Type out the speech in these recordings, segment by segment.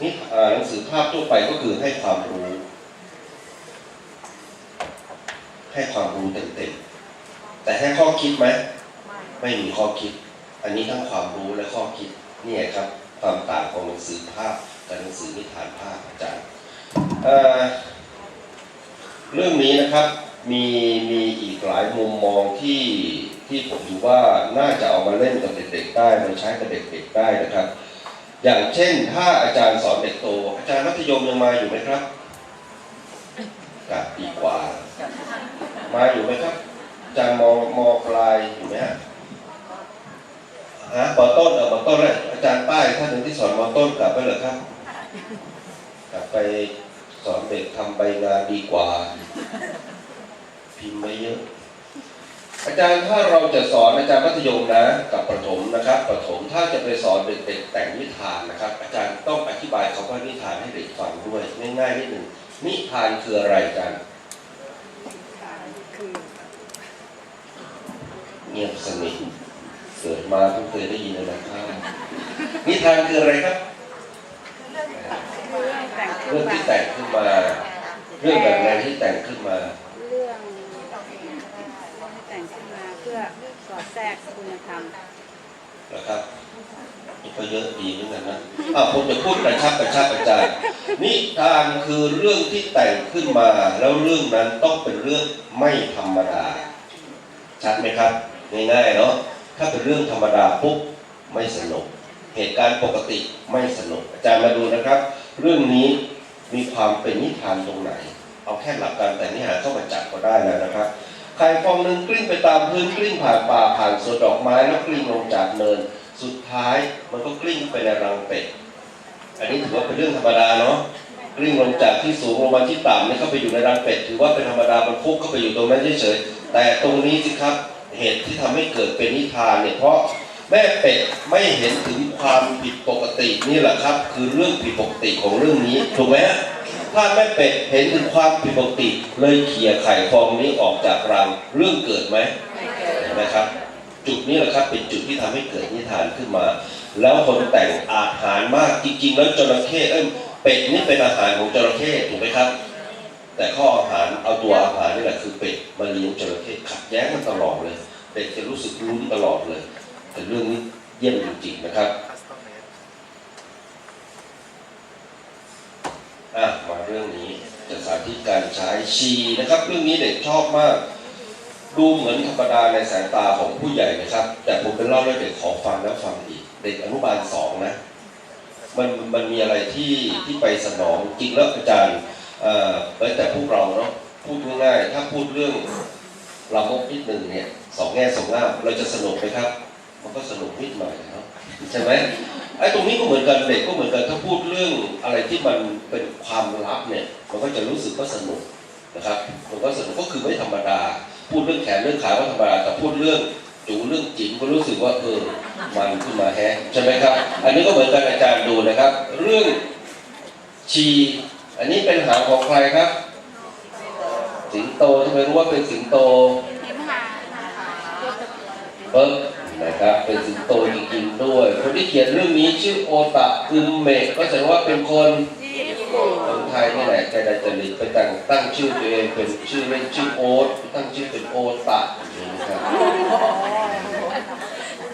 นี่หนังสือภาพทั่วไปก็คือให้ความรู้ ให้ความรู้เต็มๆแต่ให้ข้อคิดไหมไม่มีข้อคิด อันนี้ทั้งความรู้และข้อคิดนี่ครับ ความต่างของหนังสือภาพกับหนังสือนิทานภาพอาจารย์เอ่อเรื่องนี้นะครับมีมีอีกหลายมุมมองที่ที่ผมดูว่าน่าจะเอามาเล่นกับเด็กๆได้มาใช้กับเด็กๆได้นะครับ อย่างเช่น ถ้าอาจารย์สอนเด็กโต อาจารย์มัธยมยังมาอยู่ไหมครับกับปีกว่า มาอยู่ไหมครับ อาจารย์มมปลายอยู่ไหมฮะฮะปอต้นเออปอต้นเลยอาจารย์ป้ายท่านหนึ่งที่สอนมอต้นกลับไปเหรอครับ กลับไปสอนเด็กทำใบงานดีกว่า พิมพ์ไม่เยอะ อาจารย์ถ้าเราจะสอนอาจารย์มัธยมนะกับประถมนะครับประถมถ้าจะไปสอนเด็กๆแต่งนิทานนะครับ อาจารย์ต้องอธิบายคำว่านิทานให้เด็กฟังด้วยง่ายๆนิดหนึ่งนิทานคืออะไรอาจารย์คือเงียบสนิทเกิดมาเพิ่งเคยได้ยินอะไรครับนิทานคืออะไรครับเรื่องแต่งขึ้เรื่นองมาที่แต่งขึ้นมา เรื่องแบบไหนที่แต่งขึ้นมา เรื่องแต่งขึ้นมาเพื่อ สอดแทรกคุณธรรมนะครับนี่ก็เยอะดีเหมือนกันนะอะผมจะพูดกระชับกระชับอาจารย์นิทานคือเรื่องที่แต่งขึ้นมา แล้วเรื่องนั้นต้องเป็นเรื่องไม่ธรรมดา ชัดไหมครับ ง่ายๆเนาะถ้าเป็นเรื่องธรรมดาปุ๊บไม่สนุก เหตุการณ์ปกติไม่สนุกอาจารย์มาดูนะครับ เรื่องนี้มีความเป็นนิทานตรงไหน เอาแค่หลักการแต่เนื้อหาเข้ามาจับก็ได้แล้วนะครับ ไข่ฟองหนึ่งกลิ้งไปตามพื้นกลิ้งผ่านป่าผ่านสวนดอกไม้แล้วกลิ้งลงจากเนิน สุดท้ายมันก็กลิ้งไปในรังเป็ด อันนี้ถือว่าเป็นเรื่องธรรมดาเนาะกลิ้งลงจากที่สูงลงมาที่ต่ำนี่เข้าไปอยู่ในรังเป็ด ถือว่าเป็นธรรมดามันฟุกเข้าไปอยู่ตรงนั้นเฉยๆแต่ตรงนี้สิครับเหตุที่ทำให้เกิดเป็นนิทานเนี่ยเพราะแม่เป็ดไม่เห็นถึงความผิดปกตินี่แหละครับ คือเรื่องผิดปกติของเรื่องนี้ถูกไหม ฮะถ้าแม่เป็ดเห็นถึงความผิดปกติ เลยเขี่ยไข่ฟองนี้ออกจากรังเรื่องเกิดไหมเห็นไหมครับ จุดนี้แหละครับเป็นจุดที่ทำให้เกิดนิทานขึ้นมา แล้วคนแต่งอาหารมากจริงๆแล้วจระเข้เอ้ยเป็ดนี่เป็นอาหารของจระเข้ถูกไหมครับ แต่ข้ออาหารเอาตัวอาหารนี่แหละคือเป็ดมาเลี้ยงจระเข้ขัดแย้งกันตลอดเลยเด็กจะรู้สึกลุ้นตลอดเลย แต่เรื่องนี้เยี่ยมจริงๆนะครับ อะมาเรื่องนี้จะสา ธิตการใช้ชีนะครับเรื่องนี้เด็กชอบมาก ดูเหมือนธรรมดาในสายตาของผู้ใหญ่นะครับ แต่ผมเป็นเล่าให้เด็กขอฟังแล้วฟังอีก เด็กอนุบาลสองนะมันมันมีอะไรที่ที่ไปสนองจริงแล้วอาจารย์เอ่อแต่พวกเราเนาะพูดง่ายๆถ้าพูดเรื่องลามกนิดหนึ่งเนี่ยสองแง่สองงามเราจะสนุกไหมครับ มันก็สนุกนิดหน่อยเนาะใช่ไหมไอ้ตรงนี้ก็เหมือนกันเด็กก็เหมือนกันถ้าพูดเรื่องอะไรที่มันเป็นความลับเนี่ยมันก็จะรู้สึกว่าสนุกนะครับมันก็สนุกก็คือไม่ธรรมดา พูดเรื่องแขนเรื่องขาก็ธรรมดาแต่พูดเรื่องจูเรื่องจิ๋มก็รู้สึกว่าเออมันขึ้นมาแฮะใช่ไหมครับ อันนี้ก็เหมือนกันอาจารย์ดูนะครับ เรื่องชีอันนี้เป็นหางของใครครับ สิงโตทำไมรู้ว่าเป็นสิงโตหิมหาเบิร์ก นะครับเป็นสิงโตจริงๆด้วย คนที่เขียนเรื่องนี้ชื่อโอตะอึมเมะก็แสดงว่าเป็นคนคนไทยนี่แหละใจใดจริตไปตั้งตั้งชื่อตัวเองเป็นชื่อเล่นชื่อโอ๊ตตั้งชื่อเป็นโอตะครับ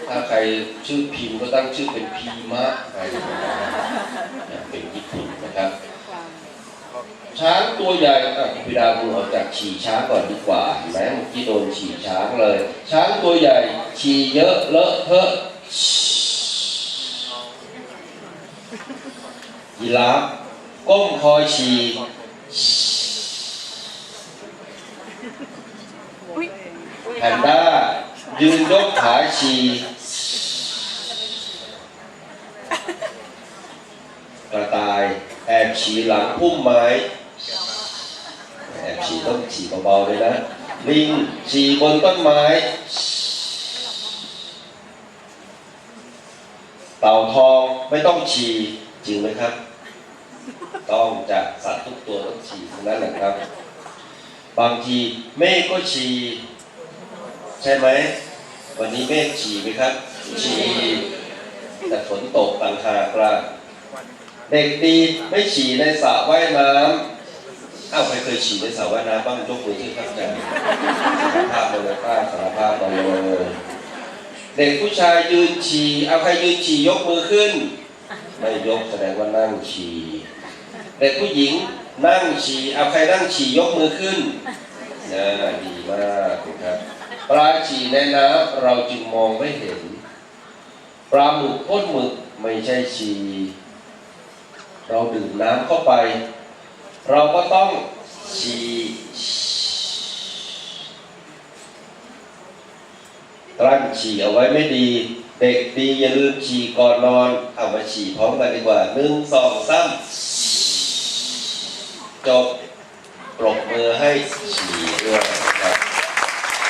ถ้าใครชื่อพิมพ์ก็ตั้งชื่อเป็นพีมะอะไรอย่างเงี้ยเป็นญี่ปุ่นนะครับ ความ ช้างตัวใหญ่พิดาคุณออกจากฉี่ช้างก่อนดีกว่าเห็นไหมเมื่อกี้โดนฉี่ช้างเลย ช้างตัวใหญ่ฉี่เยอะเลอะเทอะยีราฟก้มคอยฉี่แพนด้ายืนยกขาฉี่กระต่าย แอบฉี่หลังพุ่มไม้ แอบฉี่ต้องฉี่เบาๆเลยนะ ลิงฉี่บนต้นไม้ เต่าทองไม่ต้องฉี่จริงไหมครับ ต้องจากสัตว์ทุกตัวต้องฉี่ทั้งนั้นแหละครับ บางทีเมฆก็ฉี่ใช่ไหม วันนี้เมฆฉี่ไหมครับ ฉี่แต่ฝนตกต่างหากล่ะ เด็กดีไม่ฉี่ในสระว่ายน้ำเอ้าใครเคยฉี่ในสระว่ายน้ำบ้างยกมือที่ครับอาจารย์สารภาพมาเลยป้าสารภาพมาเลยเด็กผู้ชายยืนฉี่เอาใครยืนฉี่ยกมือขึ้น ไม่ยกแสดงว่านั่งฉี่เด็กผู้หญิงนั่งฉี่เอาใครนั่งฉี่ยกมือขึ้นนะดีมากครับปลาฉี่ในน้ำเราจึงมองไม่เห็น ปลาหมึกพ่นหมึกไม่ใช่ฉี่ เราดื่มน้ำเข้าไป เราก็ต้องฉี่กลั้นฉี่เอาไว้ไม่ดี เด็กดีอย่าลืมฉี่ก่อนนอน เอามาฉี่พร้อมกันดีกว่าหนึ่งสองสามจบปรบมือให้ฉี่ด้วยนะครับ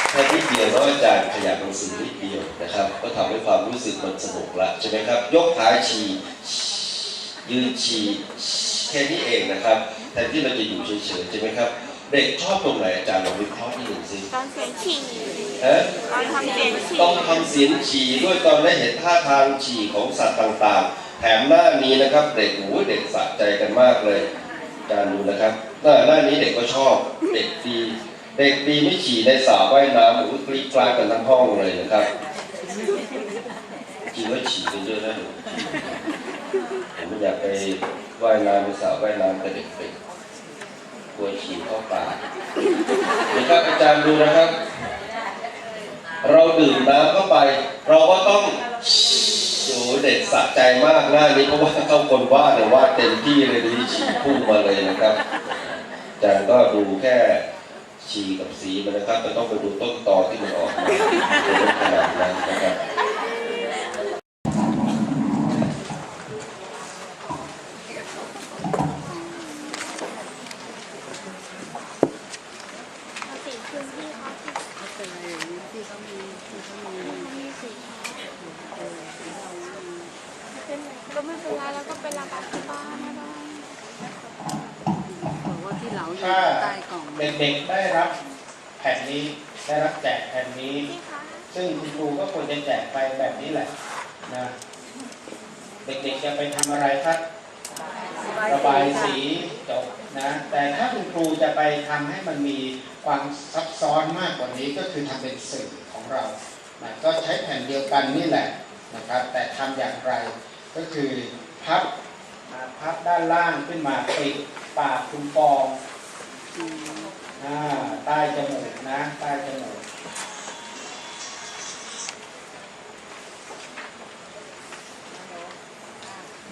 แค่นิดเดียวแล้อาจารย์ขยับหนังสือนิดเดียวนะครับ ก็ทำให้ความรู้สึกมันสนุกละใช่ไหมครับ ยกขายฉี่ ยืนฉี่แค่นี้เองนะครับแทนที่เราจะอยู่เฉยๆใช่ไหมครับ เด็กชอบตรงไหนอาจารย์ลองวิเคราะห์นิดหนึ่งสิตอนเสียงฉี่ฮะตอนทำเสียงฉี่ต้องทำเสียงฉี่ด้วยตอนได้เห็นท่าทางฉี่ของสัตว์ต่างๆ แถมหน้านี้นะครับ เด็กโอ้ยเด็กสะใจกันมากเลยอาจารย์ดูนะครับหน้าหน้านี้เด็กก็ชอบเด็กดีเด็กดีไม่ฉี่ในสระว่ายน้ำโอ้ยกรี๊ดกราดกันทั้งห้องเลยนะครับจริงว่าฉี่กันเยอะนะ ผมไม่อยากไปว่ายน้ำในสระว่ายน้ำกับเด็กๆกลัวฉี่เข้าปากนะครับอาจารย์ดูนะครับ เราดื่มน้ำเข้าไป เราก็ต้องโอ้เด็กสะใจมากหน้านี้เพราะว่าเข้าคนวาดเนี่ยวาเต็มที่เลยทีนี้ฉี่พุ่งมาเลยนะครับอาจารย์ก็ดูแค่ฉี่กับสีมันนะครับแต่ต้องไปดูต้นตอที่มันออกมาในขนาดนั้นนะครับ เอาสีคืนพี่เขาที่ ไม่เป็นไรอย่างนี้ที่เขามีที่เขามี มีสี เออที่เขามี เป็น ไม่เป็นไรแล้วก็ไประบาที่บ้านนะบ้างบอกว่าที่เหลาอยู่ถ้าใต้กล่องเด็กๆได้รับแผ่นนี้ได้รับแจกแผ่นนี้ พี่คะซึ่งคุณครูก็ควรจะแจกไปแบบนี้แหละนะเด็กๆจะไปทำอะไรครับ ระบายสีจบนะแต่ถ้าคุณครูจะไปทำให้มันมีความซับซ้อนมากกว่านี้ก็คือทำเป็นสื่อของเรานะก็ใช้แผ่นเดียวกันนี่แหละนะครับ แต่ทำอย่างไร ก็คือพับอ่าพับด้านล่างขึ้นมาปิดปากคุณฟองอืมอ่าใต้จมูกนะใต้จมูก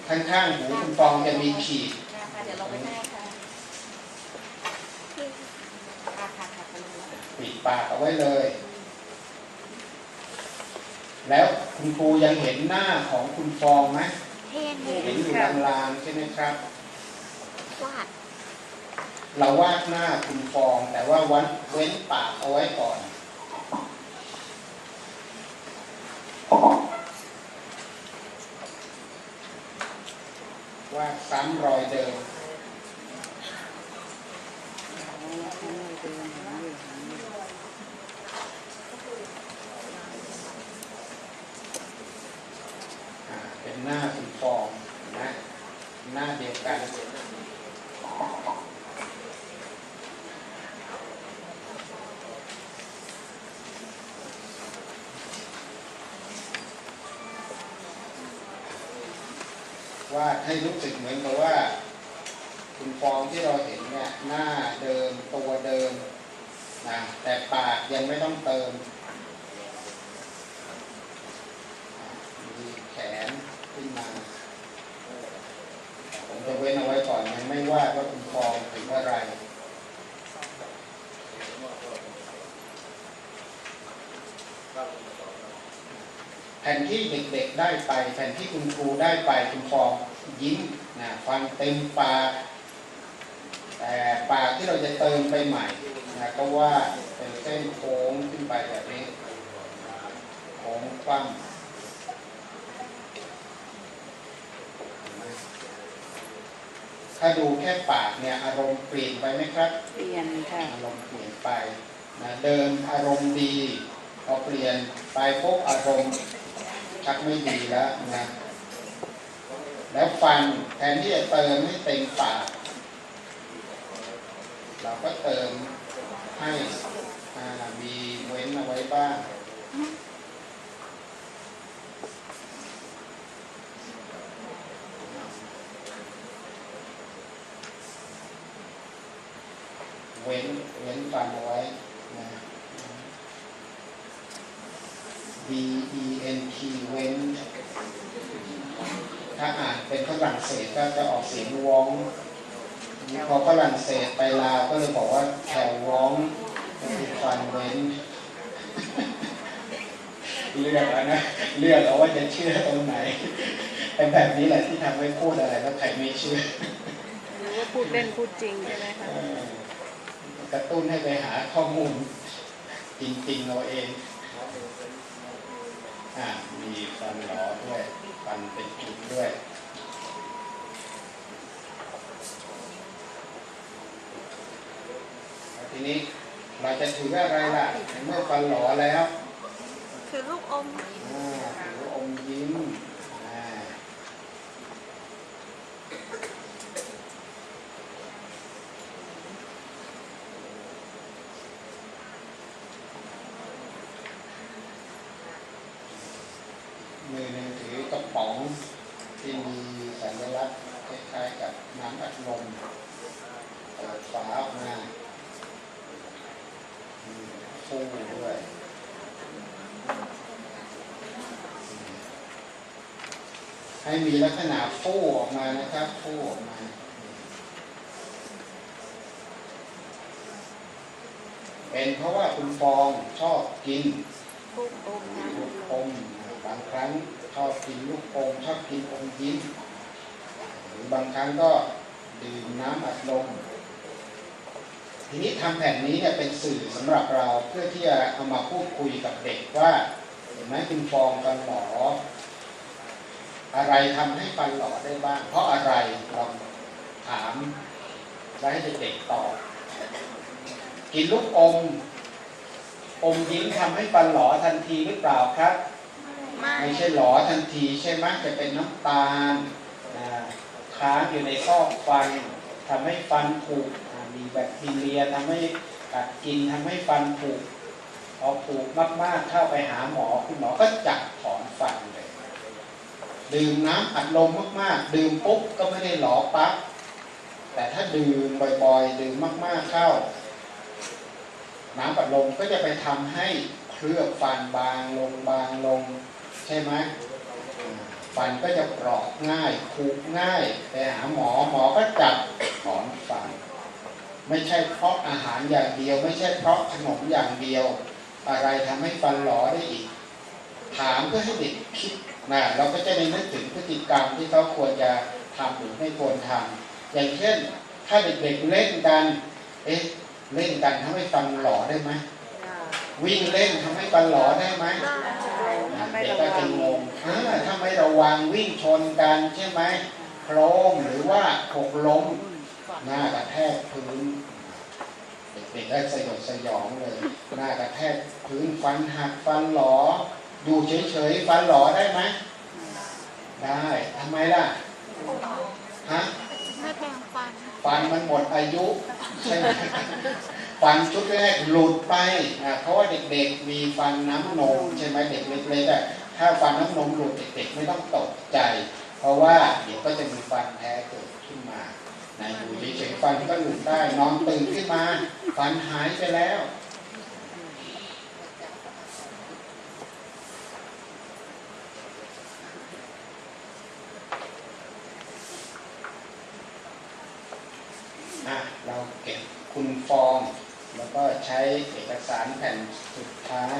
ข้างๆหูคุณฟองจะมีขีดเดี๋ยวลงไปให้ค่ะปิดปากเอาไว้เลย แล้วคุณครูยังเห็นหน้าของคุณฟองไหมเทนเห็นอยู่ลางๆใช่ไหมครับวาดเราวาดหน้าคุณฟอง แต่ว่าวันเว้นปากเอาไว้ก่อนวาดซ้ำรอยเดิม เอาเอาเลยเดินหาอยู่หาอยู่ อ่าเป็นหน้าคุณฟองนะหน้าเดียวกัน วาดให้รู้สึกเหมือนกับว่า คุณฟองที่เราเห็นเนี่ยหน้าเดิมตัวเดิมนะแต่ปากยังไม่ต้องเติมมีแขนขึ้นมา ผมจะเว้นเอาไว้ก่อนยังไม่วาดว่าคุณฟองถึงอะไร แผ่นที่เด็กๆได้ไป แผ่นที่คุณครูได้ไปคุณฟองยิ้มนะฟันเต็มปากแต่ปากที่เราจะเติมไปใหม่นะก็ว่าเป็นเส้นโค้งขึ้นไปแบบนี้โค้งคว่ำเห็นไหมถ้าดูแค่ปากเนี่ยอารมณ์เปลี่ยนไปไหมครับ เปลี่ยนค่ะ อารมณ์เปลี่ยนไปนะเดิมอารมณ์ดีพอเปลี่ยนไปปุ๊บอารมณ์ ชักไม่ดีแล้วนะ แล้วฟันแทนที่จะเติมให้เต็มปาก เราก็เติมให้มีเว้นเอาไว้บ้างเว้นเว้นฟันเอาไว้นะ V E N T เว้นถ้าอ่านเป็นฝรั่งเศสก็จะออกเสียงว้องนี่พอฝรั่งเศสไปลาวก็เลยบอกว่าแถวว้องก็คือฟันเว้น เลือกแล้วนะเลือกเอาว่าจะเชื่อตรงไหนเป็นแบบนี้แหละที่ทำให้พูดอะไรแล้วใครไม่เชื่อหรือว่าพูดเล่นพูดจริงใช่ไหมคะเออกระตุ้นให้ไปหาข้อมูลจริงๆเราเองอ่า มีฟันหลอด้วยฟันเป็นจุดด้วยแล้วทีนี้เราจะถืออะไรล่ะในเมื่อฟันหลอแล้ว คือลูกอมอ่าถืออมยิ้มอ่ามือหนึ่งถือกระป๋องที่มีสัญลักษณ์คล้ายๆกับน้ำอัดลมเปิดฝาออกมาอืมฟูด้วย ให้มีลักษณะฟูออกมานะครับฟูออกมาเป็นเพราะว่าคุณฟองชอบกินลูกอมบางครั้งชอบกินลูกอมชอบกินอมยิ้มหรือบางครั้งก็ดื่มน้ำอัดลมทีนี้ทำแผ่นนี้เนี่ยเป็นสื่อสำหรับเราเพื่อที่จะเอามาพูดคุยกับเด็กว่าเห็นไหมคุณฟองกันหมอ อะไรทำให้ฟันหล่อได้บ้าง เพราะอะไรลองถามแล้วให้เด็กๆตอบกินลูกอม อมยิ้มทำให้ฟันหล่อทันทีหรือเปล่าครับไม่ไม่ใช่หลอทันทีใช่ไหมจะเป็นน้ำตาลนะค้างอยู่ในซอกฟันทำให้ฟันผุอ่ามีแบคทีเรียทำให้กัดกินทำให้ฟันผุพอผุมากๆเข้าไปหาหมอคุณหมอก็จับถอนฟันเลย ดื่มน้ำอัดลมมากๆ ดื่มปุ๊บก็ไม่ได้หลอปั๊บแต่ถ้าดื่มบ่อยๆ ดื่มมากๆเข้า น้ำอัดลมก็จะไปทำให้เคลือบฟันบางลงบางลง ใช่ไหมฟันก็จะเปราะง่ายขูดง่ายไปหาหมอหมอก็จับถอนฟัน ไม่ใช่เพราะอาหารอย่างเดียว ไม่ใช่เพราะขนมอย่างเดียว อะไรทำให้ฟันหลอได้อีก ถามเพื่อให้เด็กคิด นะเราก็จะได้นึกถึงพฤติกรรมที่เขาควรจะทำหรือไม่ควรทำอย่างเช่น ถ้าเด็กๆเล่นกัน เอ๊ะเล่นกันทำให้ฟันหล่อได้ไหมวิ่งเล่นทำให้ฟันหล่อได้ไหมเด็กก็จะงงงอ่าถ้าไม่ระวังวิ่งชนกันใช่ไหมโครมหรือว่าหกล้มหน้ากระแทกพื้นเด็กๆก็สยดสยองเลยหน้ากระแทกพื้นฟันหักฟันหลอ อยู่เฉยๆฟันหล่อได้ไหมได้ทำไมล่ะฮะไม่แปรงฟันฟันมันหมดอายุใช่ไหมฟันชุดแรกหลุดไปอะเพราะว่าเด็กๆมีฟันน้ำนมใช่ไหมเด็กเล็กๆอะถ้าฟันน้ำนมหลุดเด็กๆไม่ต้องตกใจ เพราะว่าเดี๋ยวก็จะมีฟันแท้เกิดขึ้นมาในะอยู่เฉยๆฟันก็หลุดได้นอนตื่นขึ้นมา ฟันหายไปแล้วอะเราเก็บคุณฟอง แล้วก็ ใช้เอกสารแผ่นสุดท้าย